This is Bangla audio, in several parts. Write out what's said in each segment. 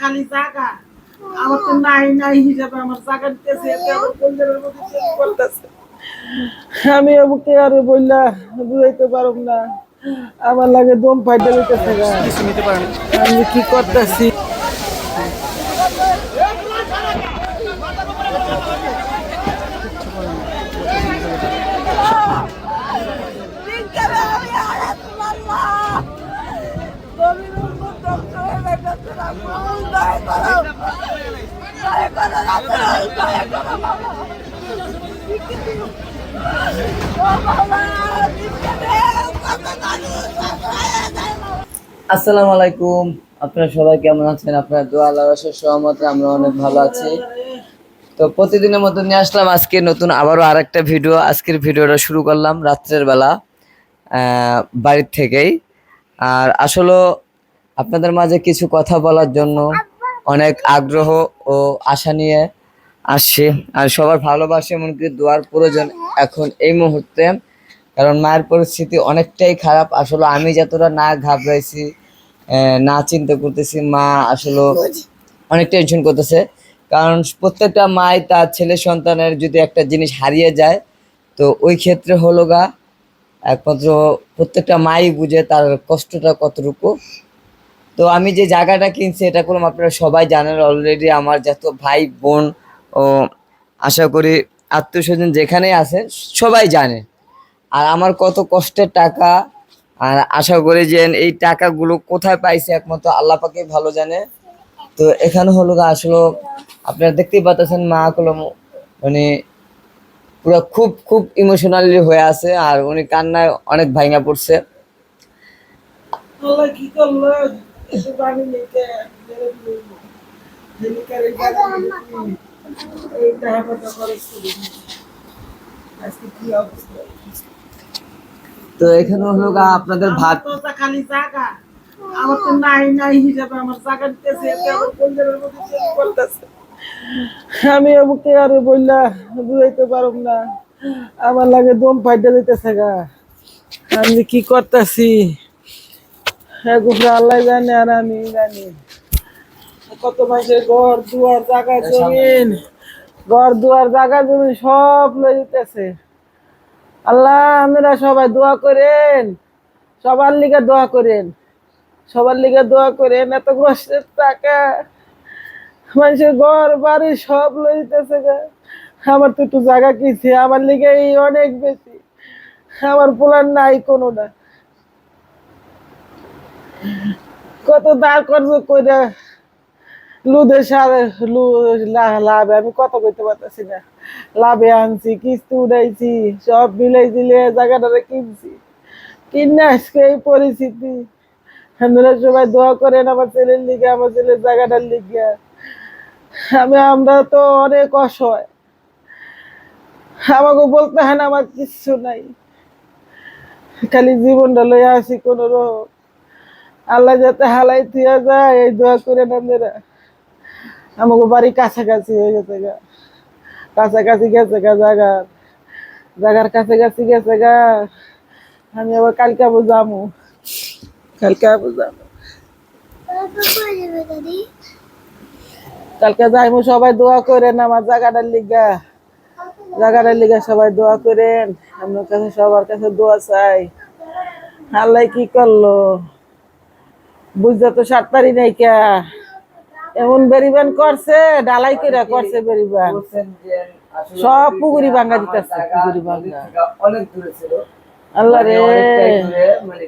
খালি জায়গা আমার তো নাই নাই হিসাবে আমার জায়গা দিতেছে আমি ওকে আর বললা বুঝাইতে পারব না। আমার লাগে দম ফাইটা দিতে পারেন। আমি কি করতেছি? আসসালামু আলাইকুম। আপনারা সবাই কেমন আছেন? আপনার দোয়া আল্লাহর সহমতে আমরা অনেক ভালো আছি। তো প্রতিদিনের মতো নিয়ে আসলাম আজকে নতুন আবারও আরেকটা ভিডিও। আজকের ভিডিওটা শুরু করলাম রাত্রের বেলা বাড়ির থেকেই। আর আসলে আপনাদের মাঝে কিছু কথা বলার জন্য অনেক আগ্রহ ও আশা নিয়ে আসছি। আর সবার ভালোবাসা এমনকি দোয়ার প্রয়োজন এখন এই মুহূর্তে। কারণ মায়ের পরিস্থিতি অনেকটাই খারাপ। আসলে আমি যতটা না ঘাবড়াইছি না চিন্তা করতেছি, মা আসলে অনেক টেনশন করতেছে। কারণ প্রত্যেকটা মাই তার ছেলে সন্তানের যদি একটা জিনিস হারিয়ে যায়, তো ওই ক্ষেত্রে হলো গা, একমাত্র প্রত্যেকটা মাই বুঝে তার কষ্টটা কতটুকু তো আমি যে জায়গাটা কিনছি, এটা করলাম আপনারা সবাই জানেন অলরেডি আমার যত ভাই, বোন ও আশা করি আত্মীয় স্বজন যেখানেই আছে, সবাই জানে। আর আমার কত কষ্টের টাকা, আর আশা করি যে এই টাকাগুলো কোথায় পাইছে একমাত্র আল্লাহ পাকে ভালো জানে। তো এখানে হলো আসলে, আপনারা দেখতেই পাচ্ছেন মা কলম মানে পুরো খুব খুব ইমোশনালি হয়ে আছে, আর উনি কান্নায় অনেক ভাঙা পড়ছে। আল্লাহ কি করল তো এখানে হলো আপনাদের ভাত। খালি জায়গা আমার তো নাই নাই হিসাবে আমার জায়গা দিতেছে আমার পরিবারের মধ্যে আমি ওকে আর বললা, বুঝাইতে পারব না। আমার লাগে দম ফাইটা দিতেছে গা। আমি কি করতেছি? হ্যাঁ গুফরা আল্লাহ জানে আর আমি জানি। কত মাসের ঘর দুয়ার জায়গা জমিন, ঘর দুয়ার জায়গা জমিন সব লয়ে দিতেছে আল্লাহ আপনারা সবাই দোয়া করেন, সবার লিগে দোয়া করেন, সবার লিগে দোয়া করেন, এত কষ্টের টাকা। মানুষের ঘর, বাড়ি সব লইতেছে গা। আমার তো একটু জায়গা কিনছে, আমার লিগে অনেক বেশি। আমার পোলার নাই কোনোটা কত দাঁড় খরচ কইরা লুদে সারে লু লাভে আমি কত কইতে পারতেছি না। লাভে আনছি, কিস্তি উঠাইছি, সব মিলাই দিলে জায়গাটারে কিনছি। কিনে আজকে এই পরিস্থিতি। আপনারা সবাই দোয়া করেন আমার ছেলের লিগে, আমার ছেলের জায়গাটার লিগে। আমি, আমরা তো অনেক অসহায়। আমাকে বলতে হয় না আমার কিচ্ছু নাই। খালি জীবনটা লইয়া আছি কোনো রকম আল্লাহ যাতে হালাই থিয়া যায়, এই দোয়া করে আপনারা আমাকে বাড়ি কাছাকাছি হয়ে গেছে গা। কাছাকাছি গেছে গা জাগার। জায়গার কাছাকাছি গেছে গা। আমি আবার কালকে আবার যাব কালকে আবার যাব কালকে যাইমু, সবাই দোয়া করেন আমার জায়গাটার লিগা। জায়গাটার লিগা সবাই দোয়া করেন। আপনার কাছে সবার কাছে দোয়া চাই। আল্লাহ কি করল? বুঝতে তো সাত পারি নাই কে। এমন বেরিবান করছে ডালাই করে করছে বেরিবান। সব পুকুরি ভাঙ্গা দিতেছে পুকুরি ভাঙ্গা। অনেক দূরে ছিল আল্লাহ রে মানে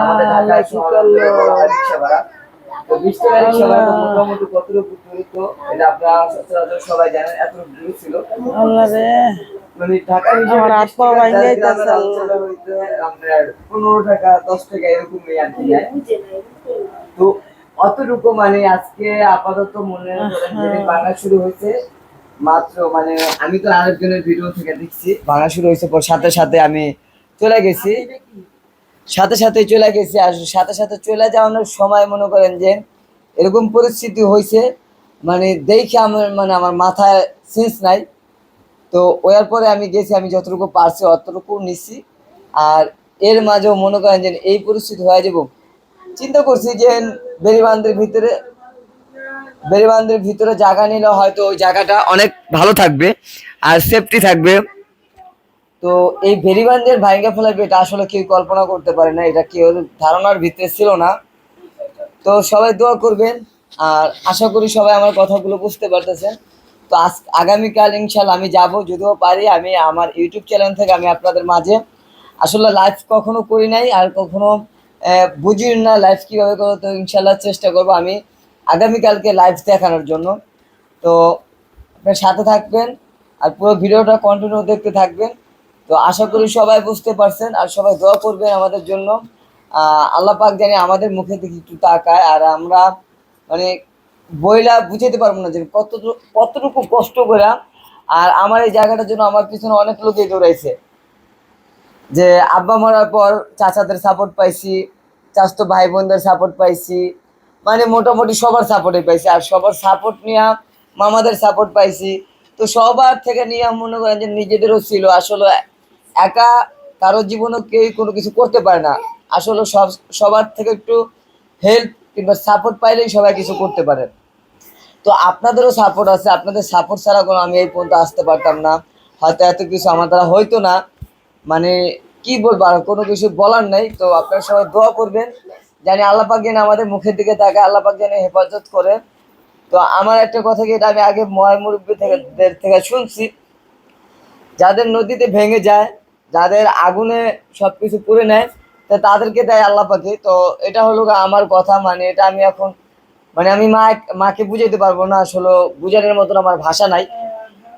মানে আল্লাহ, কি করল? রিক্সা ভাড়া। তো বিশ টাকা রিক্সা মোটামুটি কতটুকু দূরত্ব, এটা আপনারা সচরাচর সবাই জানেন, এতটুকু দূর ছিল। মানে ঢাকা হিসেবে আমার হাত 20 পা টাকা, ভাঙে যার যাইতাছে গ্রামের আল্লাহ। অঞ্চলে হইতে আপনার 15 টাকা, 10 টাকা এরকমই আর কি। তো অতটুকু মানে আজকে আপাতত মনে বাংলা শুরু হয়েছে। মাত্র মানে আমি তো আরেকজনের ভিডিও থেকে দেখছি। বাংলা শুরু হয়েছে পর সাথে সাথে আমি চলে গেছি। সাথে সাথে চলে গেছি আর সাথে সাথে চলে যাওয়ানোর সময় মনে করেন যে এরকম পরিস্থিতি হয়েছে মানে দেখে আমার মানে আমার মাথায় সেন্স নাই। তো ওয়ার পরে আমি গেছি, আমি যতটুকু পারছি অতটুকু নিছি। আর এর মাঝেও মনে করেন যে এই পরিস্থিতি হয়ে যাব। চিন্তা করছি যে বেরিবান্ধের ভিতরে বেরিবান্ধের ভিতরে জায়গা নিলে হয়তো ওই জায়গাটা অনেক ভালো থাকবে আর সেফটি থাকবে। তো এই বেরিবান্ধের ভাইঙ্গা ফেলাবে এটা আসলে কেউ কল্পনা করতে পারে না, এটা কেউ ধারণার ভিতরে ছিল না। তো সবাই দোয়া করবেন, আর আশা করি সবাই আমার কথাগুলো বুঝতে পারতেছেন। তো আজ আগামীকাল ইনশাল্লাহ আমি যাব, যদিও পারি আমি আমার ইউটিউব চ্যানেল থেকে আমি আপনাদের মাঝে। আসলে লাইভ কখনো করি নাই, আর কখনো বুঝি না লাইভ কীভাবে করো তো ইনশাল্লাহ চেষ্টা করব আমি আগামীকালকে লাইভ দেখানোর জন্য। তো আপনার সাথে থাকবেন, আর পুরো ভিডিওটা কন্টিনিউ দেখতে থাকবেন। তো আশা করি সবাই বুঝতে পারছেন আর সবাই দোয়া করবেন আমাদের জন্য। আল্লাহ পাক জানি আমাদের মুখে দিকে একটু তাকায় আর আমরা মানে বইলা বুঝাতে পারব না যে কতটুকু কতটুকু কষ্ট করে আর আমার এই জায়গাটার জন্য আমার পিছনে অনেক লোকই দৌড়াইছে। যে আব্বা মরার পর চাচাদের সাপোর্ট পাইছি, চাচতো ভাই বোনদের সাপোর্ট পাইছি মানে মোটামুটি সবার সাপোর্টে পাইছি আর সবার সাপোর্ট নিয়ে মামাদের সাপোর্ট পাইছি। তো সবার থেকে নিয়ে মনে করেন যে নিজেদেরও ছিল। আসলে একা কারোর জীবনে কেউ কোনো কিছু করতে পারে না। আসলে সব, সবার থেকে একটু হেল্প কিংবা সাপোর্ট পাইলেই সবাই কিছু করতে পারে। তো আপনাদেরও সাপোর্ট আছে। আপনাদের সাপোর্ট ছাড়া কোনো আমি এই পর্যন্ত আসতে পারতাম না। হয়তো এত কিছু আমার দ্বারা হয়তো না। মানে কি বলব, আর কোনো কিছু বলার নেই। তো আপনারা সবাই দোয়া করবেন। জানি আল্লাহ পাক যেন আমাদের মুখের দিকে তাকে আল্লাহ পাক যেন হেফাজত করে। তো আমার একটা কথা কি, এটা আমি আগে ময় মুরব্বী থেকে থেকে শুনছি। যাদের নদীতে ভেঙে যায় যাদের আগুনে সবকিছু পুড়ে নেয়, তো তাদেরকে দেয় আল্লাহ পাকে। তো এটা হলো আমার কথা মানে এটা আমি এখন মানে আমি মা, মাকে বুঝাইতে পারব না, আসলে বুঝানোর মতন আমার ভাষা নাই।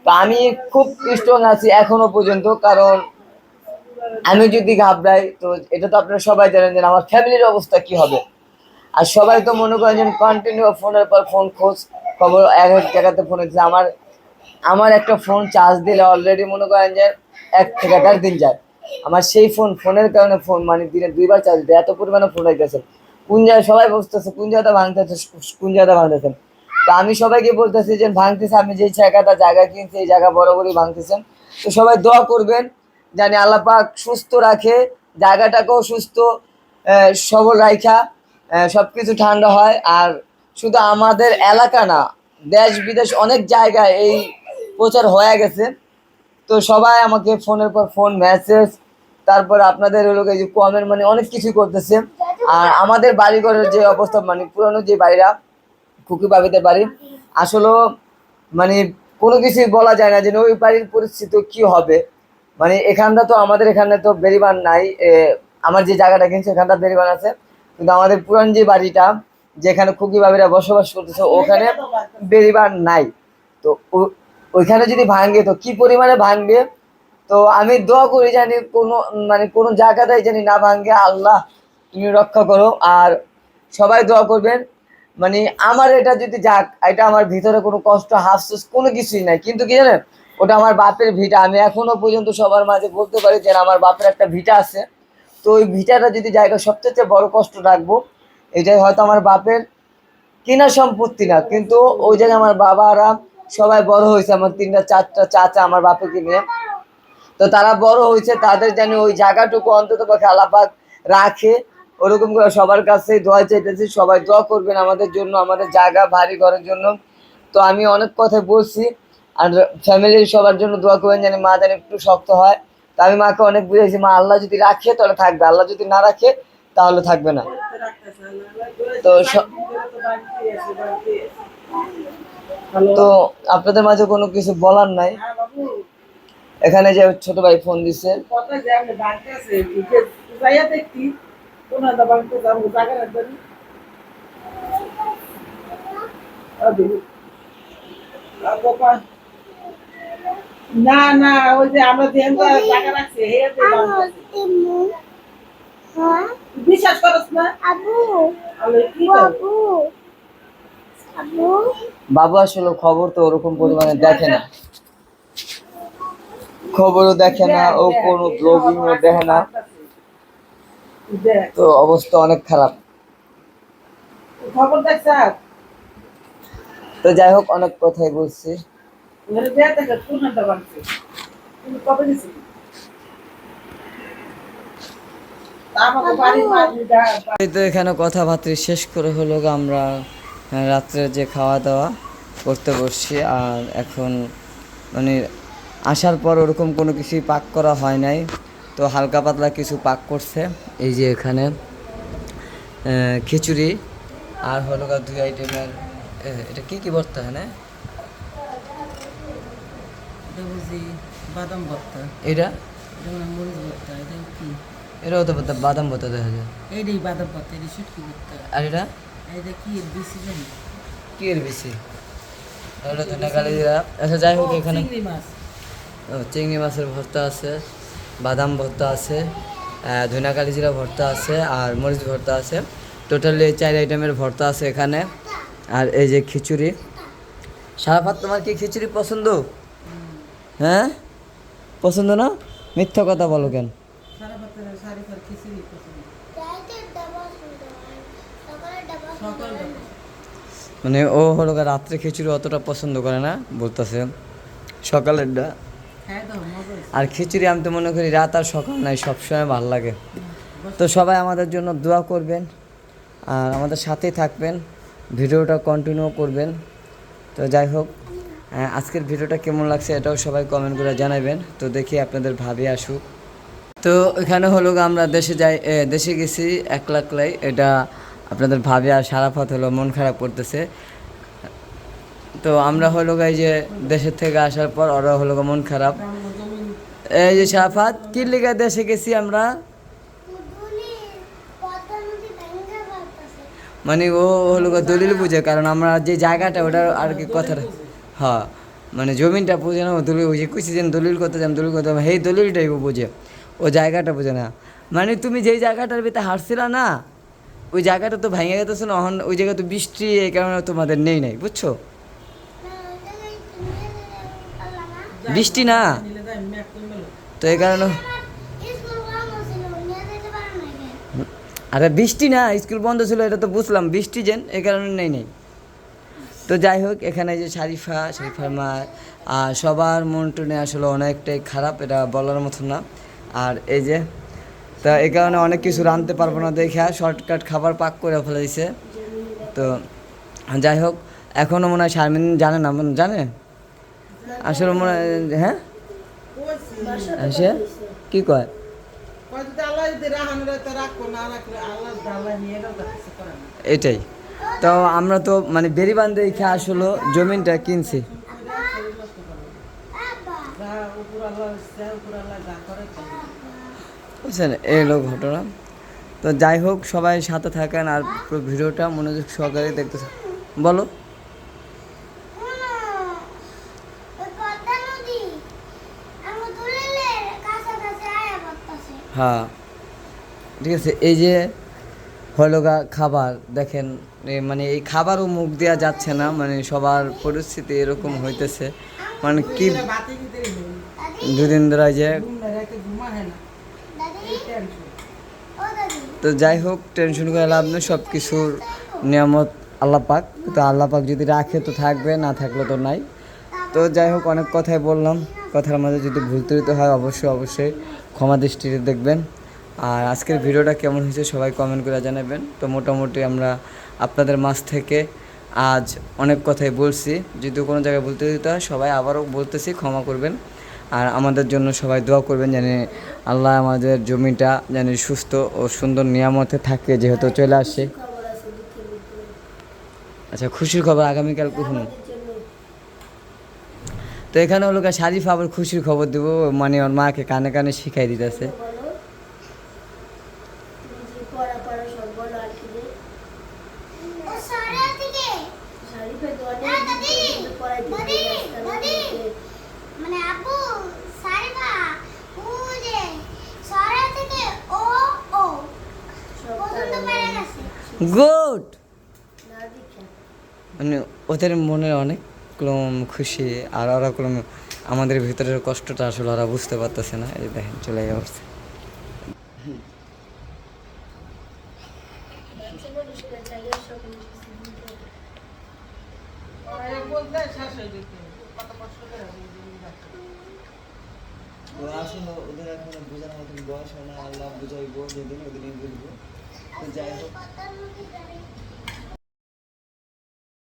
তো আমি খুব স্ট্রং আছি এখনও পর্যন্ত, কারণ আমি যদি ঘাবড়াই, তো এটা তো আপনারা সবাই জানেন যে আমার ফ্যামিলির অবস্থা কি হবে। আর সবাই তো মনে করেন কন্টিনিউ ফোনের পর ফোন খোঁজ, খবর এক এক জায়গাতে ফোন আমার আমার একটা ফোন চার্জ দিলে অলরেডি মনে করেন যে এক থেকে দেড় দিন যায়। আমার সেই ফোন ফোনের কারণে ফোন মানে দিনে দুইবার চার্জ দেয়। এত পরিমাণে ফোন হইতেছে কোন জায়গায় সবাই বসতেছে, কোন জায়গাটা ভাঙতেছে, কোন জায়গাটা ভাঙতেছেন? তো আমি সবাইকে বলতেছি যে ভাঙতেছে, আমি যে জায়গাটা, জায়গা কিনছি, এই জায়গা বড় বড়ই ভাঙতেছেন। তো সবাই দোয়া করবেন জানি আল্লাহ পাক সুস্থ রাখে, জায়গাটাকেও সুস্থ সবল রাখা সব কিছু ঠান্ডা হয়। আর শুধু আমাদের এলাকা না দেশ বিদেশ অনেক জায়গায় এই প্রচার হয়ে গেছে। তো সবাই আমাকে ফোনের পর ফোন মেসেজ তারপর আপনাদের হলো এই যে কমেন্ট মানে অনেক কিছু করতেছে। আর আমাদের বাড়িঘরের যে অবস্থা মানে পুরনো যে বাড়িরা খুকি বাবিদের বাড়ি আসলে মানে কোনো কিছুই বলা যায় না যে ওই বাড়ির পরিস্থিতি কি হবে। মানে এখানটা তো আমাদের এখানে তো বেরিবান নাই আমার যে জায়গাটা কিনছে, এখানটা বেরিবান আছে। কিন্তু আমাদের পুরান যে বাড়িটা যেখানে খুকি বাবিরা বসবাস করতেছে, ওখানে বেরিবার নাই। তো ওইখানে যদি ভাঙে, তো কি পরিমাণে ভাঙবে? তো আমি দোয়া করি জানি কোনো মানে কোনো জায়গাটাই জানি না ভাঙে। আল্লাহ, তুমি রক্ষা করো। আর সবাই দোয়া করবেন। মানে আমার এটা যদি যাক, এটা আমার ভিতরে কোনো কষ্ট হাফসোস কোনো কিছুই নাই। কিন্তু কি জানেন, ওটা আমার বাপের ভিটা। আমি এখনও পর্যন্ত সবার মাঝে বলতে পারি যে, আমার বাপের একটা ভিটা আছে। তো ওই ভিটাটা যদি জায়গা সবচেয়ে বড় কষ্ট রাখব এটাই হয়তো আমার বাপের কিনা সম্পত্তি না, কিন্তু ওই জায়গায় আমার বাবারা সবাই বড় হয়েছে, আমার তিনটা, চারটা চাচা আমার বাপকে নিয়ে। তো তারা বড় হয়েছে, তাদের জানি ওই জায়গাটুকু অন্তত পক্ষে রাখে, ওরকম করে সবার কাছে দোয়া চাইতেছি, সবাই দোয়া করবেন আমাদের জন্য, আমাদের জায়গা ভারী ঘরের জন্য। তো আমি অনেক কথা বলছি, আর ফ্যামিলির সবার জন্য দোয়া করবেন জানি মা যেন একটু শক্ত হয়। তো আমি মাকে অনেক বুঝেছি মা, আল্লাহ যদি রাখে, তাহলে থাকবে, আল্লাহ যদি না রাখে, তাহলে থাকবে না। তো তো আপনাদের মাঝে কোনো কিছু বলার নাই? এখানে যে ছোট ভাই ফোন দিছে। না না ওই যে আমরা বিশ্বাস করস না। আবু? আবু। আবু। বাবু আসলে খবর তো ওরকম পরিমাণে দেখে না। খবরও দেখে না ও কোনো ব্লগিং ও দেখে না। তো অবস্থা অনেক খারাপ। খবর দেখছ তো যাই হোক অনেক কথাই বলছি। কবে গেছিলি তা আমাকে বাড়ির মালিকরা এই তো এখানে কথাবার্তা শেষ করে হলো গো আমরা রাত্রে যে খাওয়া দাওয়া করতে বসছি আর এখন মানে আসার পর ওরকম কোনো কিছুই পাক করা হয় নাই। তো হালকা পাতলা কিছু পাক করছে এই যে এখানে খিচুড়ি আর হলো গা দুই আইটেমের এটা কি কি ভর্তা হ্যাঁ? বাদাম ভর্তা। এটা? মরিচ ভর্তা এটা কি? এটাও তো ভর্তা, বাদাম ভর্তা দেখা যায়। এইটাই বাদাম ভর্তা এটা শুটকি ভর্তা আর এটা? এটা কি বেশি জানি? কি এর বেশি? ওটা তো নাগালি দিলা আচ্ছা যাই হোক এখানে। চিংড়ি মাছ। ও, চিংড়ি মাছের ভর্তা আছে বাদাম ভর্তা আছে ধনা কালি জিরা ভর্তা আছে আর মরিচ ভর্তা আছে। টোটালি চার আইটেমের ভর্তা আছে এখানে। আর এই যে খিচুড়ি। সারাফাত তোমার কি খিচুড়ি পছন্দ? হ্যাঁ? পছন্দ না? মিথ্যা কথা বলো কেন? খিচুড়ি পছন্দ হয় সকাল মানে ও হলো রাত্রে খিচুড়ি অতটা পছন্দ করে না বলতেছে। সকালেরটা হয়েছে। আর খিচুড়ি আমি তো মনে করি রাত আর সকাল নাই সবসময় ভালো লাগে। তো সবাই আমাদের জন্য দোয়া করবেন আর আমাদের সাথেই থাকবেন ভিডিওটা কন্টিনিউ করবেন। তো যাই হোক আজকের ভিডিওটা কেমন লাগছে এটাও সবাই কমেন্ট করে জানাবেন। তো দেখি আপনাদের ভাবি আসুক। তো এখানে হলো আমরা দেশে যাই দেশে গেছি, এক লাখ লাই। এটা আপনাদের ভাবি আর সারাফাত হলো, মন খারাপ করতেছে। তো আমরা হলো গা এই যে দেশের থেকে আসার পর ওরা হলো মন খারাপ। এই যে সারাফাত, কি লিগা দেশে গেছি আমরা? মানে ও হলো গা দলিল বুঝে, কারণ আমরা যে জায়গাটা, ওটার আর কি কথাটা হ্যাঁ মানে জমিনটা বুঝে না দলিল বুঝে। কুচি যেন দলিল করতে যান, দলিল করতে সেই দলিলটাই বুঝে। ও জায়গাটা বোঝে না। মানে তুমি যেই জায়গাটার ভিতরে হারছিলা না, ওই জায়গাটা তো ভেঙে গেতেছে না ওই জায়গায় তো বৃষ্টি, এই কারণে তোমাদের নেই নাই, বুঝছ? বৃষ্টি না। তো এই কারণে আরে বৃষ্টি না, স্কুল বন্ধ ছিল, এটা তো বুঝলাম, বৃষ্টি যেন এই কারণে নেই নেই। তো যাই হোক, এখানে যে শারিফা, শারিফার মা সবার মন টনে আসলে অনেকটাই খারাপ, এটা বলার মতো না। আর এই যে তা এই কারণে অনেক কিছু রাঁধতে পারব না দেখে শর্টকাট খাবার পাক করে ফেলে দিছে। তো যাই হোক এখনও মনে হয় শারমিন জানে না জানে? আসলে মনে হয় হ্যাঁ? সে কি কয়? এটাই। তো আমরা তো মানে বেরিবান্ধে দেখে আসলে জমিনটা কিনছি যা উপর আল্লাহ যা উপর আল্লাহ যা করে তাই। বুঝছেন, এই হলো ঘটনা। তো যাই হোক, সবাই সাথে থাকেন আর পুরো ভিডিওটা মনোযোগ সহকারে দেখতে বলো। হ্যাঁ। ঠিক আছে, এই যে হলো গা খাবার, দেখেন মানে এই খাবারও মুখ দেওয়া যাচ্ছে না মানে সবার পরিস্থিতি এরকম হইতেছে। মানে কি দুদিন ধরে যে তো যাই হোক টেনশন করে লাভ নেই সব কিছুর নিয়ামত আল্লাহ পাক। তো আল্লাহ পাক যদি রাখে তো থাকবে, না থাকলে তো নাই। তো যাই হোক, অনেক কথাই বললাম। কথার মাঝে যদি ভুল ত্রুটি হয়, অবশ্যই অবশ্যই ক্ষমা দৃষ্টিতে দেখবেন। আর আজকের ভিডিওটা কেমন হয়েছে সবাই কমেন্ট করে জানাবেন। তো মোটামুটি আমরা আপনাদের মাঝ থেকে আজ অনেক কথাই বলছি, যদি কোনো জায়গায় বলতে দিতে হয়, সবাই আবারও বলতেছি, ক্ষমা করবেন। আর আমাদের জন্য সবাই দোয়া করবেন যেন আল্লাহ আমাদের জমিটা যেন সুস্থ ও সুন্দর নিয়ামতে থাকে, যেহেতু চলে আসে। আচ্ছা খুশির খবর আগামীকাল কখন? তো এখানে হলো শারিফ আবার খুশির খবর দেবো মানে ওর মাকে কানে কানে শিখাই দিতেছে ও সারা থেকে হ্যাঁ, দাদি দাদি দাদি মানে আপু সারিবা ও যে সারা থেকে ও ও পছন্দ করে গেছে গুড মানে ওদের মনে অনেক ক্রম খুশি আর ওরা ক্রম আমাদের ভিতরের কষ্টটা আসলে ওরা বুঝতে পারতেছে না। এই দেখেন, চলে যাচ্ছে